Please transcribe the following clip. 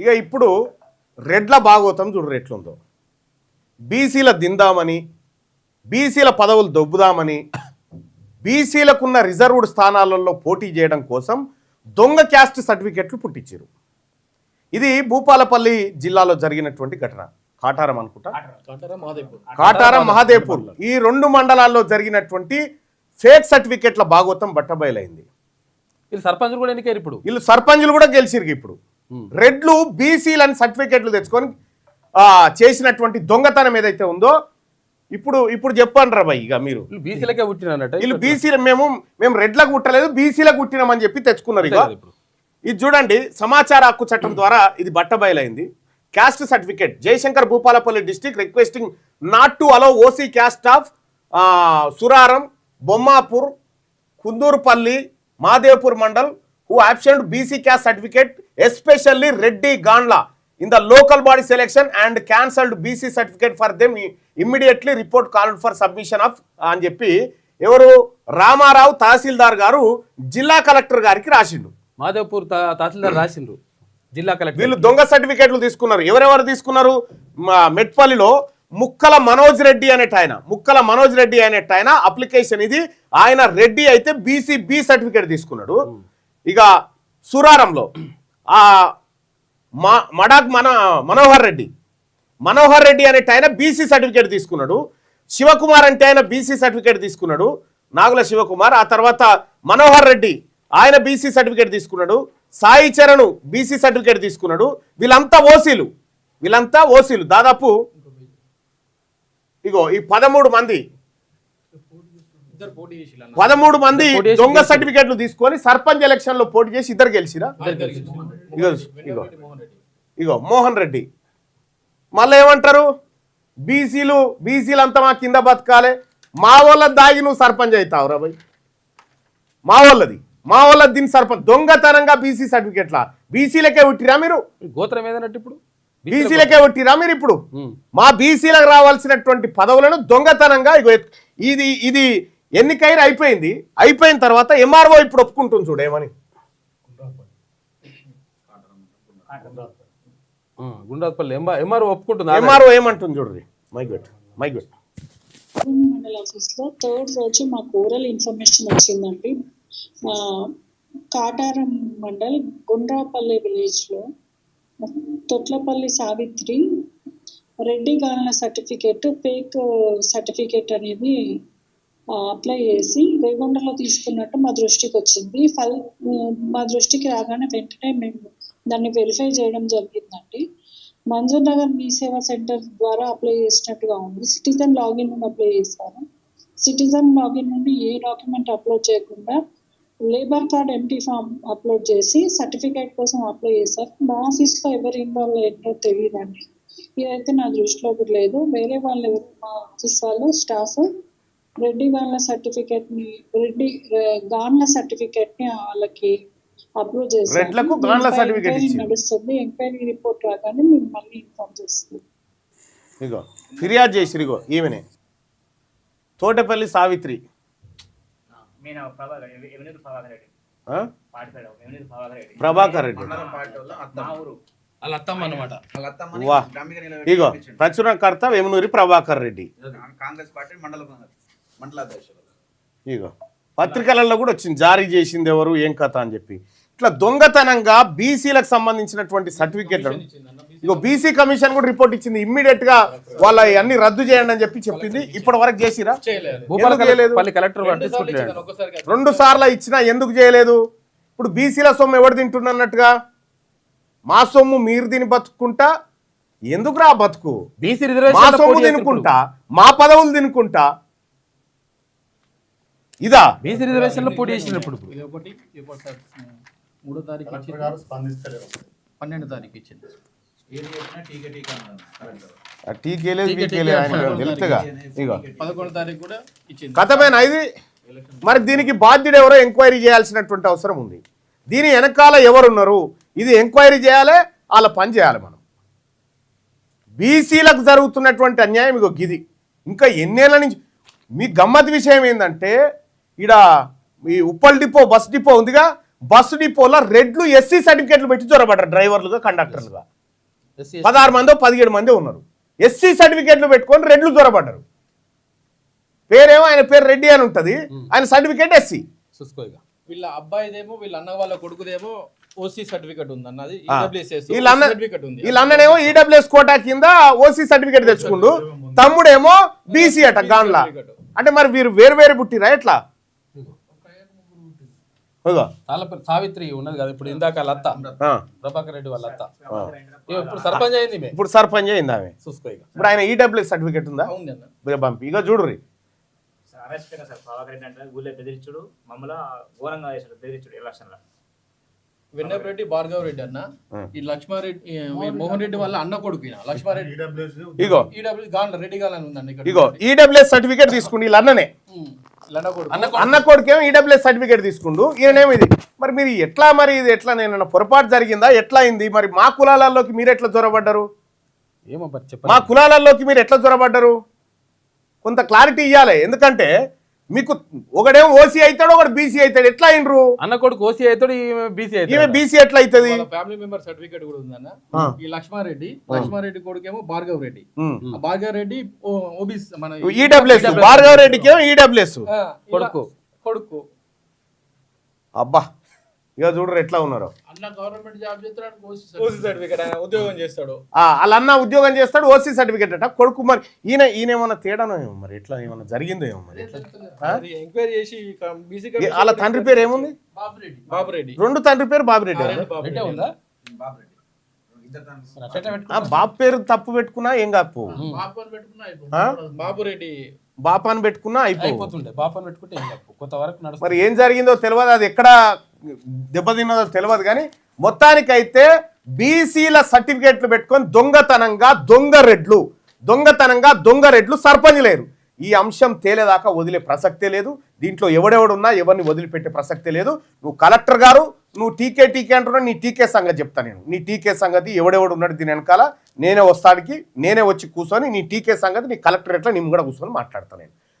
ఇక ఇప్పుడు రెడ్ల భాగవతం చూడు ఎట్లుందో బీసీల దిందామని బీసీల పదవులు దొబ్బుదామని బీసీలకున్న రిజర్వ్డ్ స్థానాలలో పోటీ చేయడం కోసం దొంగ క్యాస్ట్ సర్టిఫికెట్లు పుట్టించారు ఇది భూపాలపల్లి జిల్లాలో జరిగినటువంటి ఘటన. కాటారం అనుకుంటా? కాటారం మహాదేవ్పూర్. ఈ రెండు మండలాల్లో జరిగినటువంటి ఫేక్ సర్టిఫికెట్ల భాగవతం బట్టబయలైంది. వీళ్ళు సర్పంచులు కూడా ఎన్నికారు ఇప్పుడు? వీళ్ళు సర్పంచులు కూడా గెలిచిరు ఇప్పుడు. రెడ్లు బీసీలని సర్టిఫికెట్లు తెచ్చుకొని చేసినటువంటి దొంగతనం ఏదైతే ఉందో ఇప్పుడు ఇప్పుడు చెప్పండి రా భయ్ ఇక మీరు. బీసీలకే పుట్టినట్టు వీళ్ళు బీసీలు మేము మేము రెడ్లకు కుట్టలేదు బీసీలకు కుట్టినామని చెప్పి తెచ్చుకున్నారు ఇక. ఇది చూడండి సమాచార హక్కు చట్టం ద్వారా ఇది బట్టబయలైంది caste certificate Jayashankar Bhupalpally district requesting not to allow OC caste of Suraram Bommapur Kundurupalli Madevpur mandal who absent BC caste certificate especially Reddy Gandla. In the local body selection and cancelled BC certificate for them immediately report called for submission of అని చెప్పి ఎవరు? రామారావు తహసీల్దార్ గారు జిల్లా collector గారికి రాసిండు. మాదేవ్పూర్ తా- తహసీల్దార్ రాసిండ్రు జిల్లా collector వీళ్ళు దొంగ సర్టిఫికేట్లు తీసుకున్నారు. ఎవరెవరు తీసుకున్నారు? మెట్పల్లిలో ముక్కల మనోజ్ రెడ్డి అనేట ఆయన. ముక్కల మనోజ్ రెడ్డి అనేట ఆయన అప్లికేషన్ ఇది. ఆయన రెడ్డి అయితే బీసీ బి సర్టిఫికేట్ తీసుకున్నాడు. ఇక సురారంలో మా మడాక్ మన మనోహర్ రెడ్డి. మనోహర్ రెడ్డి అనేట ఆయన బీసీ సర్టిఫికేట్ తీసుకున్నాడు. శివకుమార్ అంటే ఆయన బీసీ సర్టిఫికేట్ తీసుకున్నాడు. నాగుల శివకుమార్ ఆ తర్వాత మనోహర్ రెడ్డి ఆయన బీసీ సర్టిఫికేట్ తీసుకున్నాడు. సాయి చరణ్ బీసీ సర్టిఫికేట్ తీసుకున్నాడు. వీళ్ళంతా ఓసీలు. వీళ్ళంతా ఓసీలు. దాదాపు ఇగో ఈ పదమూడు మంది. పదమూడు మంది దొంగ సర్టిఫికేట్లు తీసుకొని సర్పంచ్ ఎలక్షన్లో పోటీ చేసి ఇద్దరు గెలిచిరా ఇగో ఇగో ఇగో. మోహన్ రెడ్డి. మళ్ళీ ఏమంటారు బీసీలు బీసీలు అంతా మా కింద బతకాలి. మా వాళ్ళ దాగి నువ్వు సర్పంచ్ అవుతావు రా భయ్. మా వాళ్ళది. మా వాళ్ళ దీని సర్పంచ్. దొంగతనంగా బీసీ సర్టిఫికెట్లా? బీసీలకే ఉట్టిరా మీరు? గోత్రం ఏదన్నట్టు ఇప్పుడు? బీసీలకే ఉట్టిరా మీరు ఇప్పుడు. మా బీసీలకు రావాల్సినటువంటి పదవులను దొంగతనంగా ఇది ఇది ఎన్నికైనా అయిపోయింది. అయిపోయిన తర్వాత ఎంఆర్ఓ ఇప్పుడు ఒప్పుకుంటుంది చూడు గుండాపల్లి ఎంఆర్ ఎంఆర్ ఒప్పుకుంటుందా ఎంఆర్ఓ ఏమంటుంది చూడండి మైక్ పెట్టు మైక్ పెట్టు. మండల ఆఫీస్లో థర్డ్ రోజు మాకు ఓరల్ ఇన్ఫర్మేషన్ వచ్చిందండి. ఆ, కాటారం మండల్ గుండ్రాపల్లి విలేజ్లో తొట్లపల్లి సావిత్రి రెడ్డి గాలన సర్టిఫికేట్ ఫేక్ సర్టిఫికేట్ అనేది అప్లై చేసి రేగొండలో తీసుకున్నట్టు మా దృష్టికి వచ్చింది. ఫల్ మా దృష్టికి రాగానే వెంటనే మేము దాన్ని వెరిఫై చేయడం జరిగిందండి. మంజూర్ నగర్ మీ సేవా సెంటర్ ద్వారా అప్లై చేసినట్టుగా ఉంది. సిటిజన్ లాగిన్ నుండి అప్లై చేశాను సిటిజన్ లాగిన్ నుండి ఏ డాక్యుమెంట్ అప్లోడ్ చేయకుండా labour card empty form upload చేసి సర్టిఫికేట్ కోసం అప్లై చేశారు. మా ఆఫీస్లో ఎవరు ఇన్వాల్వ్ అయ్యారో తెలియదండి. ఇదైతే నా దృష్టిలోకి లేదు. వేరే వాళ్ళు ఎవరు? మా ఆఫీస్ వాళ్ళు స్టాఫ్ రెడ్డి వాళ్ళ సర్టిఫికేట్ని రెడ్డి గాన్ల సర్టిఫికేట్ని వాళ్ళకి అప్రూవ్ certificate ఎంక్వైరీ ఇచ్చింది. నడుస్తుంది. ఎంక్వైరీ రిపోర్ట్ రాగానే మేము మళ్ళీ ఇన్ఫార్మ్ ఇగో ఫిర్యాదు చేసిరు ఇగో ఈమెనే. తోటపల్లి సావిత్రి. మీన ప్రభాకర్ రెడ్డి ఇగో ప్రచురణకర్త వేమునూరి ప్రభాకర్ రెడ్డి. కాంగ్రెస్ పార్టీ మండల మండలాధ్యక్షులు ఇగో పత్రికలలో కూడా వచ్చింది. జారీ చేసింది ఎవరు? ఏం కథ అని చెప్పి. ఇట్లా దొంగతనంగా బీసీలకు సంబంధించినటువంటి సర్టిఫికేట్లను ఇగో బీసీ కమిషన్ కూడా రిపోర్ట్ ఇచ్చింది. ఇమ్మీడియట్గా వాళ్ళ అన్ని రద్దు చేయండి అని చెప్పి చెప్పింది. ఇప్పటి వరకు చేసిరా? రెండు సార్లు ఇచ్చినా ఎందుకు చేయలేదు? ఇప్పుడు బీసీల సొమ్ము ఎవడు తింటున్నట్టుగా మా సొమ్ము మీరు తిని బతుకుంటా ఎందుకు రా బతుకు? బీసీ మా సొమ్ము తినుకుంటా? మా పదవులు తినుకుంటా? ఇదా? బీసీ రిజర్వేషన్లో పోటీ చేసినప్పుడు మూడో తారీఖు ఇచ్చింది. పన్నెండు తారీఖు ఇచ్చింది. ఏది చెప్పినా టీకే టీకా అన్నారు కరెక్ట్. ఆ టీకేలేదు బీకేలేదు ఆయన తెలుసుగా ఇగో పదకొండో తారీఖు కూడా ఇచ్చింది. కథమేనా ఇది మరి దీనికి బాధ్యుడు ఎవరో ఎంక్వైరీ చేయాల్సినటువంటి అవసరం ఉంది. దీని వెనకాల ఎవరున్నారు? ఇది ఎంక్వైరీ చేయాలి వాళ్ళ పని చేయాలి మనం. బీసీలకు జరుగుతున్నటువంటి అన్యాయం ఇగో గిది. ఇంకా ఎన్నేళ్ళ నుంచి మీ గమ్మత్ విషయం ఏంటంటే ఈడ ఈ ఉప్పల్ డిపో బస్ డిపో ఉందిగా బస్సు డిపోలో రెడ్లు ఎస్సీ సర్టిఫికేట్లు పెట్టి చొరబడ్డారు డ్రైవర్లుగా కండక్టర్లుగా. పదహారు మందో పదిహేడు మంది ఉన్నారు. ఎస్సీ సర్టిఫికేట్లు పెట్టుకొని రెడ్లు చొరబడ్డారు పేరేమో ఆయన పేరు రెడ్డి అని ఉంటుంది. ఆయన సర్టిఫికేట్ ఎస్సీ. వీళ్ళ అబ్బాయిదేమో వీళ్ళ అన్న వాళ్ళ కొడుకుదేమో ఓసీ సర్టిఫికెట్ ఉంది అన్నది ఆ. ఈడబ్ల్యూఎస్ఎస్ వీళ్ళ అన్న సర్టిఫికెట్ ఉంది. వీళ్ళ అన్ననేమో ఈడబ్ల్యూఎస్ కోటా కింద ఓసీ సర్టిఫికేట్ తెచ్చుకుండు. తమ్ముడేమో బీసీ అట గాన్లా. అంటే మరి వీరు వేరు వేరు పుట్టిరా ఎట్లా? సావిత్రి ఉన్నది కదా ఇప్పుడు ఇందాక ఆ, ప్రభాకర్ రెడ్డి వాళ్ళ అత్త ఇగో ఇప్పుడు సర్పంచ్ అయింది ఇప్పుడు సర్పంచ్ అయింది ఆమె చూసుకో ఇక ఇప్పుడు ఆయన ఈడబ్ల్యూఎస్ సర్టిఫికేట్ ఉందా పంపి ఇక చూడుర్రి సార్ అరెస్ట్ అయినా సార్ ప్రభాకర్ రెడ్డి అంటే ఊళ్ళో బెదిరించుడు మమ్మల్ని ఘోరంగా చేశాడు బెదిరించుడు ఎలక్షన్లో వెన్నపరెడ్డి భార్గవ్ రెడ్డి అన్న ఈ లక్ష్మారెడ్డి మోహన్ రెడ్డి వాళ్ళ అన్న కొడుకు. లక్ష్మారెడ్డి ఇగో ఈడబ్ల్యూ రెడ్డి గాన్ అని ఉందండి ఇక్కడ ఇగో ఈడబ్ల్యూఎస్ సర్టిఫికేట్ తీసుకుండు వీళ్ళ అన్ననే అన్న కొడుకు అన్న అన్న కొడుకేమో ఈడబ్ల్యూఎస్ సర్టిఫికేట్ తీసుకుండు. ఈయనేమో ఇది మరి మీరు ఎట్లా మరి ఇది ఎట్లా నేను పొరపాటు జరిగిందా? ఎట్లా అయింది? మరి మా కులాలలోకి మీరు ఎట్లా చొరబడ్డారు ఏమో మరి మా కులాలలోకి మీరు ఎట్లా చొరబడ్డారు కొంత క్లారిటీ ఇవ్వాలి ఎందుకంటే మీకు ఒకడేమో ఓసీ అవుతాడు ఒకడు బీసీ అవుతాడు. ఎట్లా అయినరు? అన్న కొడుకు ఓసీ అవుతాడు ఈమె బీసీ ఈమె అవుతాడు బీసీ ఎట్లా అవుతుంది? ఫ్యామిలీ మెంబర్ సర్టిఫికేట్ కూడా ఉందన్న. ఈ లక్ష్మారెడ్డి లక్ష్మారెడ్డి కొడుకేమో భార్గవ్ రెడ్డి. భార్గవ్ రెడ్డి ఓబీస్ మన ఈడబ్ల్యూఎస్ భార్గవ రెడ్డికి ఈడబ్ల్యూఎస్. ఆ, ఇలా- కొడుకు. కొడుకు. అబ్బా. ఇక చూడరు ఎట్లా ఉన్నారు. ఉద్యోగం చేస్తాడు. అన్న ఉద్యోగం చేస్తాడు ఓసీ సర్టిఫికేట్ అట. కొడుకు మరి ఈయన ఈయన ఏమన్నా తేడానో ఏమో మరి ఎట్లా ఏమన్నా జరిగిందో ఏమో మరి ఎంక్వైరీ చేసి వాళ్ళ తండ్రి పేరు ఏముంది? బాబురెడ్డి. రెండు తండ్రి పేరు బాబిరెడ్డి? బాబు పేరు తప్పు పెట్టుకున్నా ఏం కాపు? బాబురెడ్డి బాపాని పెట్టుకున్నా అయిపో అయిపోతుండే. బాపని పెట్టుకుంటే ఏం చెప్పు కొంత వరకు మరి ఏం జరిగిందో తెలియదు. అది ఎక్కడ దెబ్బతిన్నదో తెలియదు కానీ మొత్తానికైతే బీసీల సర్టిఫికేట్లు పెట్టుకొని దొంగతనంగా దొంగ రెడ్లు దొంగతనంగా దొంగ రెడ్లు సర్పంచ్ లేరు. ఈ అంశం తేలేదాకా వదిలే ప్రసక్తే లేదు. దీంట్లో ఎవడెవడున్నా ఎవరిని వదిలిపెట్టే ప్రసక్తే లేదు. నువ్వు కలెక్టర్ గారు నువ్వు టీకే టీకే అంటున్నావు నీ టీకే సంగతి చెప్తా నేను. నీ టీకే సంగతి ఎవడెవడు ఉన్నాడు దీని వెనకాల? నేనే వస్తాడికి నేనే వచ్చి కూర్చొని నీ టీకే సంగతి నీ కలెక్టరేట్లో నేను కూడా కూర్చొని మాట్లాడతాను నేను.